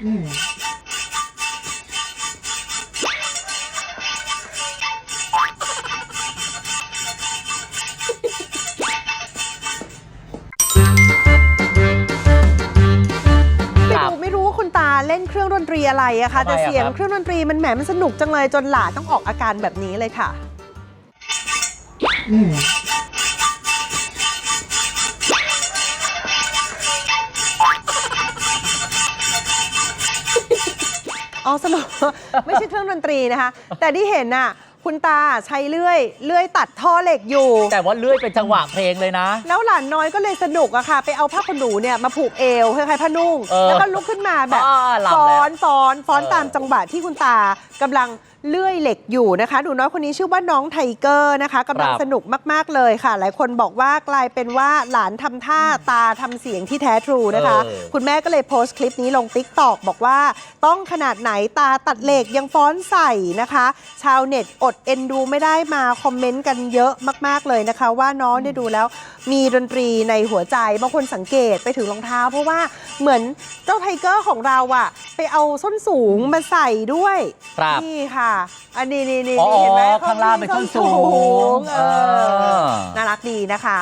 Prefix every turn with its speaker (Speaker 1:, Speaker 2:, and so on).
Speaker 1: ไม่
Speaker 2: ครับ
Speaker 1: รู้ไม่รู้ว่าคุณตาเล่นเครื่องดนตรีอะไรอะคะ
Speaker 2: ทำไม
Speaker 1: แต่
Speaker 2: อะ
Speaker 1: เสียง
Speaker 2: ครับ
Speaker 1: เครื่องดนตรีมันแหมมันสนุกจังเลยจนหลานต้องออกอาการแบบนี้เลยค่ะ อ๋อสนุกไม่ใช่เครื่องดนตรีนะคะ แต่ที่เห็นน่ะ คุณตาใช้เลื่อย เลื่อยตัดท่อเหล็กอยู่
Speaker 2: แต่ว่าเลื่อยเป็นจังหวะเพลงเลยนะ
Speaker 1: แล้วหลานน้อยก็เลยสนุกอะค่ะ ไปเอาผ้าขนหนูเนี่ยมาผูกเอวคล้ายๆผ้านุ่ง
Speaker 2: เออ
Speaker 1: แล้วก็ลุกขึ้นมาแบบ
Speaker 2: อ่าหลับ
Speaker 1: ฟ้อ
Speaker 2: แล้ว
Speaker 1: นฟ้อนฟ้อน
Speaker 2: เออ
Speaker 1: ตามจังหวะที่คุณตากำลัง เลื่อยเหล็กอยู่นะคะหนูน้อยคนนี้ชื่อว่าน้องไทเกอร์นะคะกำลัง
Speaker 2: ครับ
Speaker 1: สนุกมาก ๆ เลยค่ะ หลายคนบอกว่ากลายเป็นว่าหลานทำท่าตาทำเสียงที่แท้ทรูนะคะ
Speaker 2: เออ
Speaker 1: คุณแม่ก็เลยโพสต์คลิปนี้ลง t ิ k t o k บอกว่าต้องขนาดไหนตาตัดเหล็กยังฟ้อนใส่นะคะ ชาวเน็ตอดเอ็นดูไม่ได้มาคอมเมนต์กันเยอะมาก ๆ เลยนะคะ ว่าน้องเนี่ยดูแล้วมีดนตรีในหัวใจบางคนสังเกตไปถึงรองเท้า เพราะว่าเหมือนเจ้าไทเกอร์ของเราอะ ไปเอาส้นสูงมาใส่ด้วย
Speaker 2: ครับ
Speaker 1: นี่ค่ะ อันนี้นี่นี่
Speaker 2: อ๋อ
Speaker 1: เห็นไหม
Speaker 2: ข้างล่างเป็นส้นสูง
Speaker 1: เออ
Speaker 2: เออ
Speaker 1: น่ารักดีนะคะ